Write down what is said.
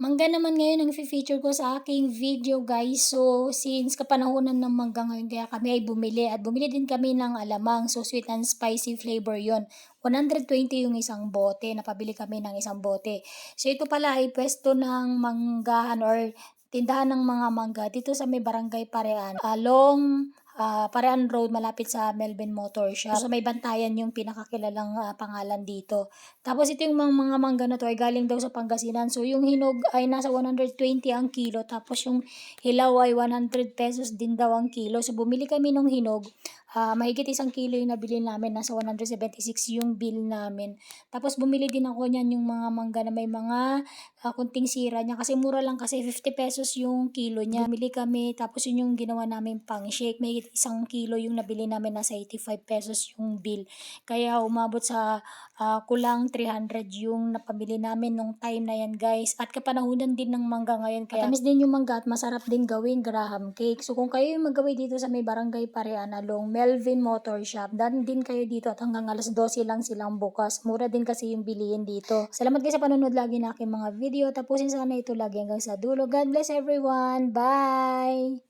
Mangga naman ngayon ang feature ko sa aking video guys. So, since kapanahonan ng mangga ngayon, kaya kami ay bumili. At bumili din kami ng alamang. So, sweet and spicy flavor yon 120 yung isang bote. Napabili kami ng isang bote. So, ito pala ay pwesto ng manggahan or tindahan ng mga mangga dito sa may barangay Parean. Along ah, Parean Road malapit sa Melvin Motor Shop. So, may bantayan yung pinakakilalang ah, pangalan dito. Tapos ito yung mga, mga mangga na to ay galing daw sa Pangasinan. So yung hinog ay nasa 120 ang kilo. Tapos yung hilaw ay 100 pesos din daw ang kilo. So bumili kami ng hinog. Ah, mahigit isang kilo yung nabili namin. Nasa 176 yung bill namin. Tapos bumili din ako niyan yung mga mangga na may mga ah, kunting sira niya. Kasi mura lang kasi 50 pesos yung kilo niya. Bumili kami. Tapos yun yung ginawa namin pang shake. Mahigit isang kilo yung nabili namin. Nasa 85 pesos yung bill. Kaya umabot sa ah, kulang 300 yung napamili namin nung time na yan guys. At kapanahunan din ng mangga ngayon. Kaya tamis din yung mangga at masarap din gawing graham cake. So kung kayo yung magawi dito sa may barangay Parean along Melvin Motor Shop, dan din kayo dito at hanggang alas 12 lang silang bukas. Mura din kasi yung bilihin dito. Salamat guys sa panonood lagi na aking mga video. Tapusin sana ito lagi hanggang sa dulo. God bless everyone. Bye!